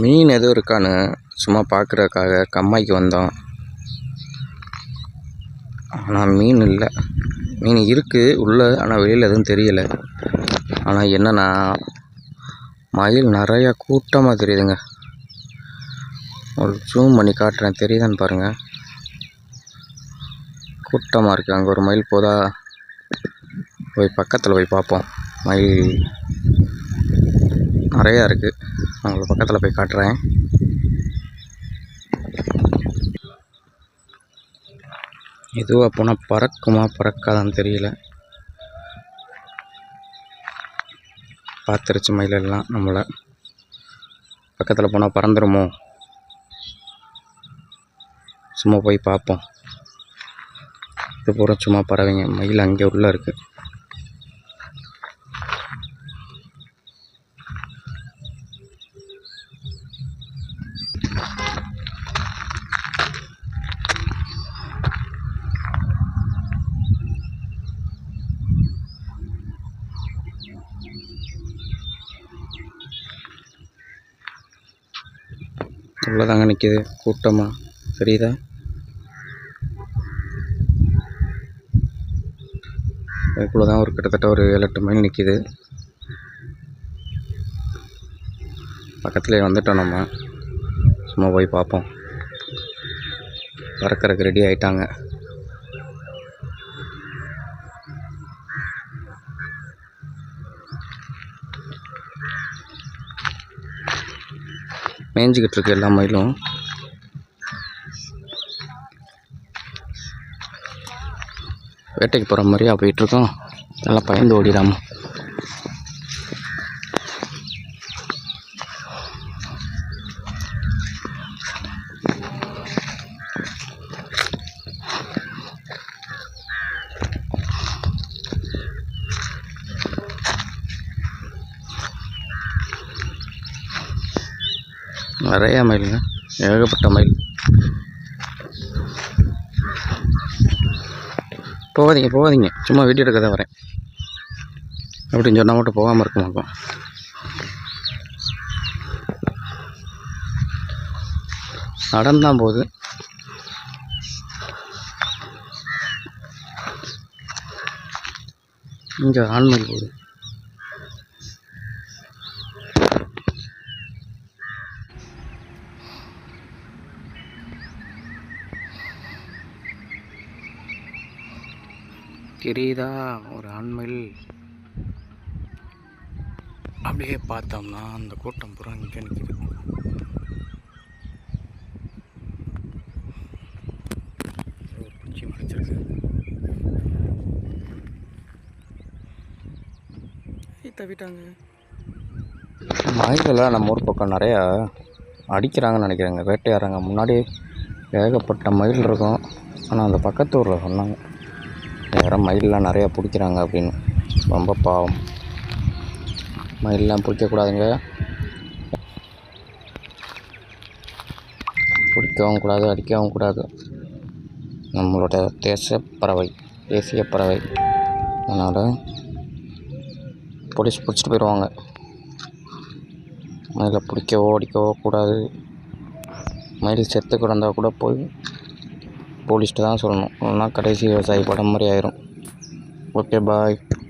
மீன் எதுவும் இருக்கான்னு சும்மா பார்க்குறதுக்காக கம்மாய்க்கு வந்தோம். ஆனால் மீன் இல்லை. மீன் இருக்குது உள்ளே ஆனால் வெளியில் எதுவும் தெரியலை. ஆனால் என்னென்னா மயில் நிறையா கூட்டமாக தெரியுதுங்க. ஒரு ஜூம் பண்ணி காட்டுறேன் தெரியுதான்னு பாருங்கள் கூட்டமாக இருக்குது அங்கே ஒரு மயில் போதா போய் பக்கத்தில் போய் பார்ப்போம். மயில் நிறையா இருக்குது உங்களுக்கு பக்கத்தில் போய் காட்டுறேன். எதுவாக போனால் பறக்குமா பறக்காதான்னு தெரியல. பார்த்துருச்சு மயிலெல்லாம் நம்மளை. பக்கத்தில் போனால் பறந்துருமோ? சும்மா போய் பார்ப்போம் இது பூரா சும்மா பறவைங்க. மயில் அங்கே உள்ளே இருக்குது உள்ளதாங்க நிற்கிது கூட்டமாக தெரியுதா அதுக்குள்ளே தான் ஒரு கிட்டத்தட்ட ஒரு ஏழு எட்டு மைல் நிற்கிது பக்கத்துலேயே வந்துட்டோம் நம்ம. சும்மா போய் பார்ப்போம். பறக்கிறதுக்கு ரெடி ஆகிட்டாங்க மேய்ஞ்சிக்கிட்டு இருக்கு எல்லா மயிலும். வேட்டைக்கு போகிற மாதிரியா போயிட்டுருக்கோம். நல்லா பயந்து ஓடிடாம நிறையா மயிலுங்க ஏகப்பட்ட மயில். போகாதீங்க போகாதீங்க. சும்மா வீடியோ எடுக்க தான் வரேன். அப்படின்னு சொன்னால் மட்டும் போகாமல் இருக்க மாட்டோம். நடந்தான் போகுது. இங்கே ஆண்மயில் போகுது. தெரியுதா? ஒரு ஆண்மயில் அப்படியே பார்த்தோம்னா அந்த கூட்டம் பூரா இங்கே நிற்கிது மறைச்சிருக்கு தவிட்டாங்க. மயிலெல்லாம் நம்ம ஊர் பக்கம் நிறையா அடிக்கிறாங்கன்னு நினைக்கிறேங்க. வேட்டையாடுறாங்க. முன்னாடி ஏகப்பட்ட மயில் இருக்கும். ஆனால் அந்த பக்கத்து ஊரில் சொன்னாங்க. யாரும் மயிலெலாம் நிறையா பிடிக்கிறாங்க அப்படின்னு. ரொம்ப பாவம். மயிலெலாம் பிடிக்கக்கூடாதுங்க. பிடிக்கவும் கூடாது அடிக்கவும் கூடாது. நம்மளோட தேச பறவை தேசிய பறவை அதனால் போலீஸ் பிடிச்சிட்டு போயிடுவாங்க. மயிலை பிடிக்கவோ அடிக்கவோ கூடாது. மயில் செத்து கிடந்தால் கூட போய் போலீஸ்ட்டு தான் சொல்லணும். இல்லைன்னா கடைசி விவசாயி படம் மாதிரி ஆயிரும். Okay bye.